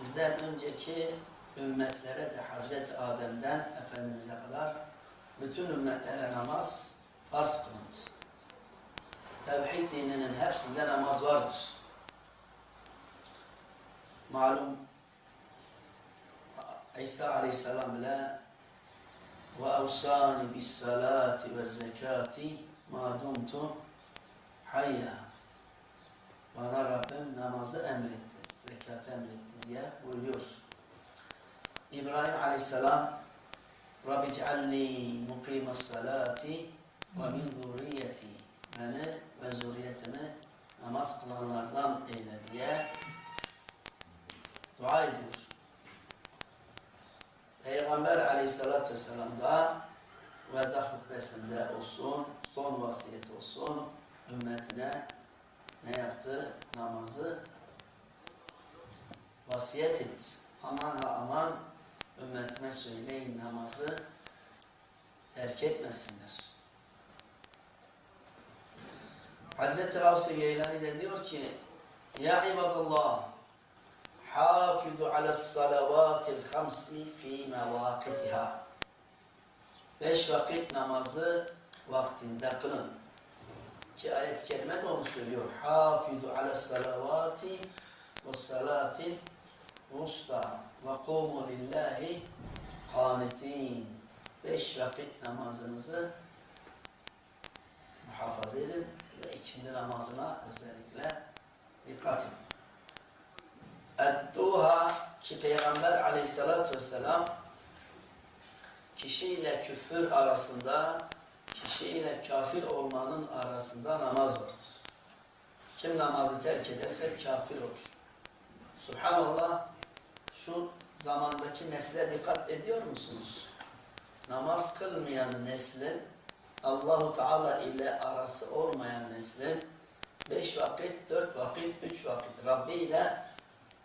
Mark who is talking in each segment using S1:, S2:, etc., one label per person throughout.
S1: bizden önceki ümmetlere de Hazreti Adem'den Efendimiz'e kadar bütün ümmetlere namaz farz kılındı. Tevhid dininin hepsinde namaz vardır. Malum İsa Aleyhisselam bile ve evsani bis salati ve zekati ma dumtu hayya bana Rabbim namazı emretti, diye buyuruyor. İbrahim Aleyhisselam Rabbi cealni mukimas salati ve min zurriyeti beni ve zürriyetimi namaz kılanlardan eyle diye dua ediyor. Peygamber aleyhissalatü vesselam da veda hutbesinde olsun, son vasiyeti olsun, ümmetine ne yaptı? Namazı vasiyet et. Aman ha aman ümmetime söyleyin namazı terk etmesinler. Hazreti Gavs-ı Geylani de diyor ki Ya ibadallah hafizu ala salavatil hamsi fi mevakitiha Beş vakit namazı vaktinde kılın. Ki ayet-i kerime de onu söylüyor. Hafizu ala salavati ve salatil vusta ve kumu lillahi kanitin. Beş vakit namazınızı muhafaza edin ve ikindi namazına özellikle dikkat edin. Edduha ki Peygamber aleyhissalatü vesselam kişiyle küfür arasında, kişiyle kafir olmanın arasında namaz vardır. Kim namazı terk ederse kafir olur. Subhanallah şu zamandaki nesle dikkat ediyor musunuz? Namaz kılmayan neslin Allahu Teala ile arası olmayan neslin beş vakit, dört vakit, üç vakit Rabbi ile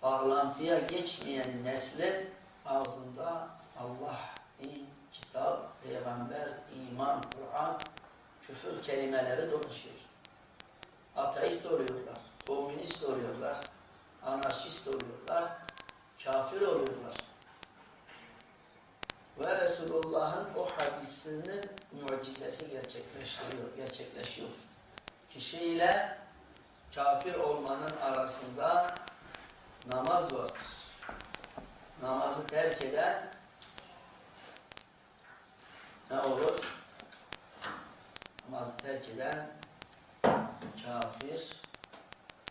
S1: bağlantıya geçmeyen neslin ağzında Allah, din, kitap, peygamber, iman, Kur'an, küfür kelimeleri dolaşıyor. Ateist oluyorlar, komünist oluyorlar, anarşist oluyorlar, kafir oluyorlar. Ve Resulullah'ın o hadisinin mucizesi gerçekleştiriyor, gerçekleşiyor. Kişiyle kafir olmanın arasında namaz vardır. Namazı terk eden ne olur? Namazı terk eden kafir